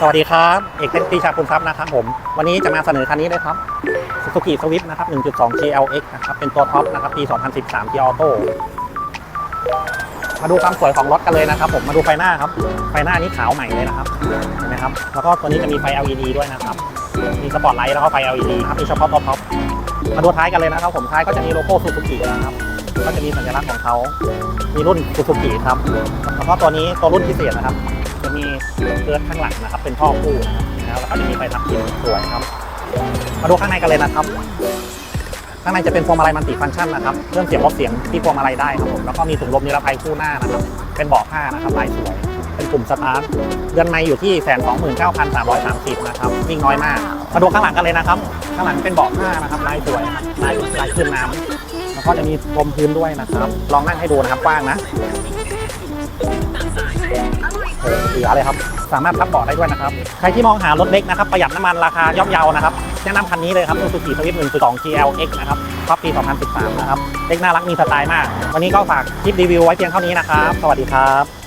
สวัสดีครับ เอกเทนปีชาคุณทรัพย์นะครับผม วันนี้จะมาเสนอคันนี้เลยครับ Suzuki Swift นะครับ 1.2 GLX นะครับ เป็นตัวท็อปนะครับ ปี 2013 G Auto มาดูความสวยของรถกันเลยนะครับ ผม มาดูไฟหน้าครับ ไฟหน้านี้ขาวใหม่เลยนะครับ เห็นไหมครับ แล้วก็ตัวนี้จะมีไฟ LED ด้วยนะครับ มีสปอตไลท์แล้วก็ไฟ LED ครับ มีเฉพาะตัวท็อป มาดูท้ายกันเลยนะครับผม ท้ายก็จะมีโลโก้ Suzuki นะครับ ก็จะมีสัญลักษณ์ของเขา มีรุ่น Suzuki ครับ แล้วก็ตัวนี้ตัวรุ่นพิเศษนะครับ จะมีเกิร์ดข้างหลังนะครับ เป็นท่อคู่นะครับแล้วก็จะมีไฟทับทิมสวยครับ มาดูข้างในกันเลยนะครับ ข้างในจะเป็นพวงมาลัยมันติฟังก์ชันนะครับเครื่องเสียงลดเสียงที่พวงมาลัยได้ครับผมแล้วก็มีถุงลมนิรภัยคู่หน้านะครับ เป็นเบาะผ้านะครับลายสวย เป็นกลุ่มสตาร์ทเดือนไม่อยู่ที่แสนสองหมื่นเก้าพันสามร้อยสามสิบนะครับวิ่งน้อยมากมาดูข้างหลังกันเลยนะครับ ข้างหลังเป็นเบาะผ้านะครับลายสวยลายลายขึ้นน้ำแล้วก็จะมีพรมพื้นด้วยนะครับ ลองนั่งให้ดูนะครับกว้างนะ ลือเลยครับ สามารถพับเบาะได้ด้วยนะครับ ใครที่มองหารถเล็กนะครับ ประหยัดน้ำมันราคาย่อมเยานะครับ แนะนำคันนี้เลยครับ Suzuki Swift 1.2 GLX นะครับท็อปปี 2013 นะครับ เล็กน่ารักมีสไตล์มาก วันนี้ก็ฝากคลิปรีวิวไว้เพียงเท่านี้นะครับ สวัสดีครับ